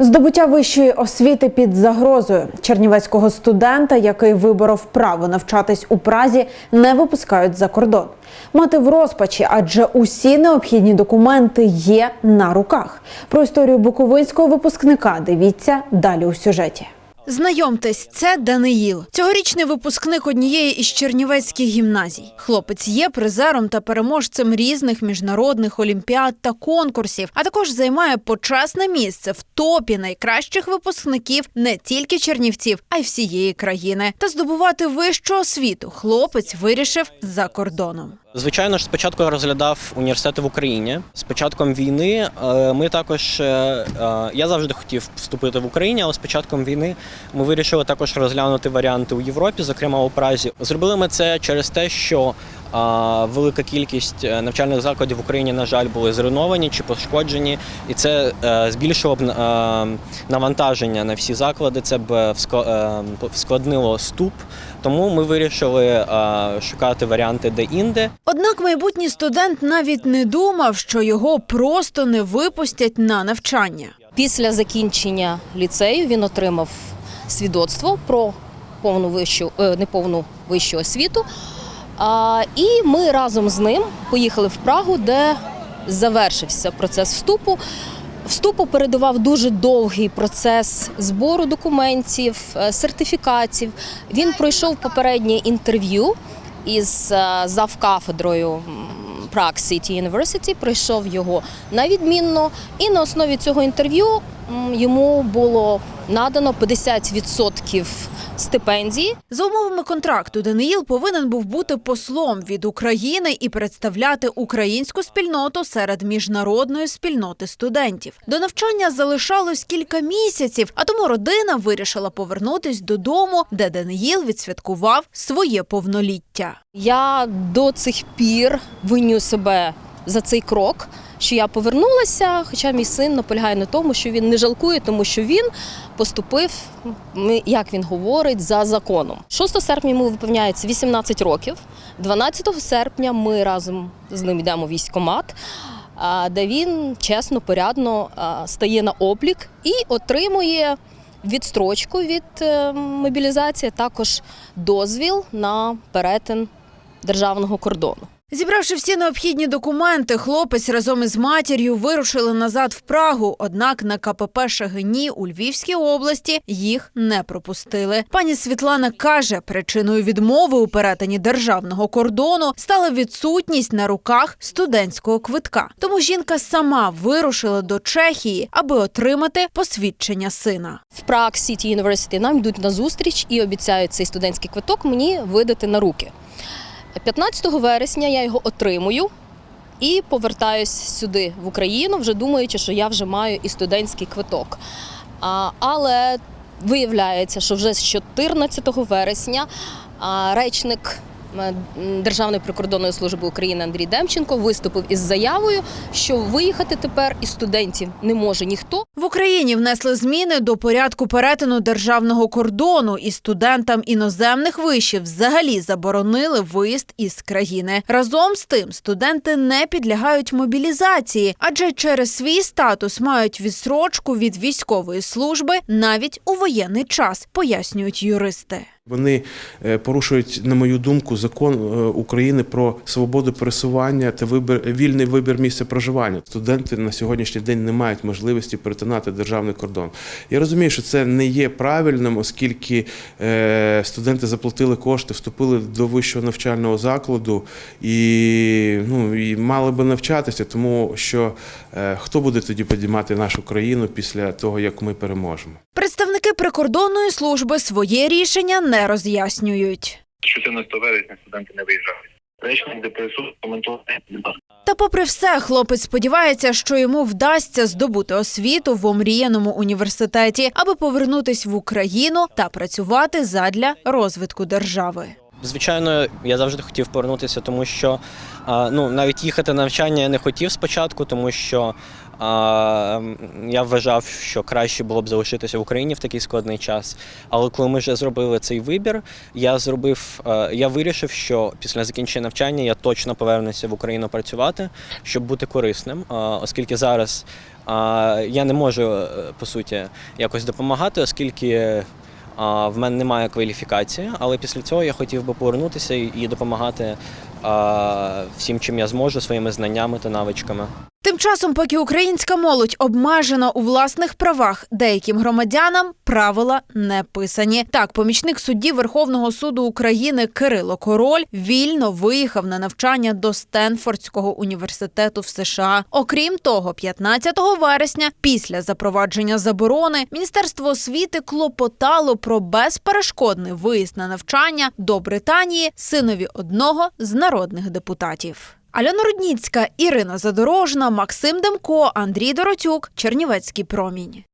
Здобуття вищої освіти під загрозою чернівецького студента, який виборов право навчатись у Празі, не випускають за кордон. Мати в розпачі, адже усі необхідні документи є на руках. Про історію буковинського випускника дивіться далі у сюжеті. Знайомтесь, це Даниїл, цьогорічний випускник однієї із чернівецьких гімназій. Хлопець є призером та переможцем різних міжнародних олімпіад та конкурсів, а також займає почесне місце в топі найкращих випускників не тільки чернівців, а й всієї країни. Та здобувати вищу освіту хлопець вирішив за кордоном. Звичайно ж, спочатку я розглядав університети в Україні. З початком війни е, ми також е, е, я завжди хотів вступити в Україні, але з початком війни ми вирішили також розглянути варіанти у Європі, зокрема у Празі. Зробили ми це через те, що велика кількість е, навчальних закладів в Україні, на жаль, були зруйновані чи пошкоджені, і це е, збільшило б е, навантаження на всі заклади. Це б вскладнило вступ. Тому ми вирішили шукати варіанти де-інде. Однак майбутній студент навіть не думав, що його просто не випустять на навчання. Після закінчення ліцею він отримав свідоцтво про повну вищу, е, неповну вищу освіту. І ми разом з ним поїхали в Прагу, де завершився процес вступу. Вступу передував дуже довгий процес збору документів, е, сертифікатів. Він пройшов попереднє інтерв'ю із е, завкафедрою Prague City University, пройшов його на відмінно, і на основі цього інтерв'ю йому було надано 50% стипендії. За умовами контракту Даниїл повинен був бути послом від України і представляти українську спільноту серед міжнародної спільноти студентів. До навчання залишалось кілька місяців, а тому родина вирішила повернутись додому, де Даниїл відсвяткував своє повноліття. Я до цих пір виню себе за цей крок, що я повернулася, хоча мій син наполягає на тому, що він не жалкує, тому що він поступив, як він говорить, за законом. 6 серпня йому виповняється 18 років. 12 серпня ми разом з ним йдемо в військкомат, де він чесно, порядно стає на облік і отримує відстрочку від е, мобілізації, також дозвіл на перетин державного кордону. Зібравши всі необхідні документи, хлопець разом із матір'ю вирушили назад в Прагу. Однак на КПП Шагині у Львівській області їх не пропустили. Пані Світлана каже, причиною відмови у перетині державного кордону стала відсутність на руках студентського квитка. Тому жінка сама вирушила до Чехії, аби отримати посвідчення сина. В Prague City University нам йдуть на зустріч і обіцяють цей студентський квиток мені видати на руки. 15 вересня я його отримую і повертаюсь сюди в Україну, вже думаючи, що я вже маю і студентський квиток. А, але виявляється, що вже з 14 вересня речник Державної прикордонної служби України Андрій Демченко виступив із заявою, що виїхати тепер із студентів не може ніхто. В Україні внесли зміни до порядку перетину державного кордону, і студентам іноземних вишів взагалі заборонили виїзд із країни. Разом з тим, студенти не підлягають мобілізації, адже через свій статус мають відсрочку від військової служби навіть у воєнний час, пояснюють юристи. Вони е, порушують, на мою думку, закон е, України про свободу пересування та вибір вільний вибір місця проживання. Студенти на сьогоднішній день не мають можливості перетинати державний кордон. Я розумію, що це не є правильним, оскільки е, студенти заплатили кошти, вступили до вищого навчального закладу і, ну, і мали би навчатися, тому що хто буде тоді підіймати нашу країну після того, як ми переможемо. Прикордонної служби своє рішення не роз'яснюють. 14 вересня студенти не виїжджають. Речник ДПСУ коментував. Та, попри все, хлопець сподівається, що йому вдасться здобути освіту в омріяному університеті, аби повернутись в Україну та працювати задля розвитку держави. Звичайно, я завжди хотів повернутися, тому що ну навіть їхати на навчання я не хотів спочатку, тому що я вважав, що краще було б залишитися в Україні в такий складний час. Але коли ми вже зробили цей вибір, я зробив, я вирішив, що після закінчення навчання я точно повернуся в Україну працювати, щоб бути корисним, оскільки зараз я не можу е, по суті якось допомагати, оскільки. В мене немає кваліфікації, але після цього я хотів би повернутися і допомагати всім, чим я зможу, своїми знаннями та навичками. Тим часом, поки українська молодь обмежена у власних правах, деяким громадянам правила не писані. Так, помічник судді Верховного суду України Кирило Король вільно виїхав на навчання до Стенфордського університету в США. Окрім того, 15 вересня, після запровадження заборони, міністерство освіти клопотало про безперешкодний виїзд на навчання до Британії синові одного з народних депутатів. Альона Рудніцька, Ірина Задорожна, Максим Демко, Андрій Доротюк, Чернівецький промінь.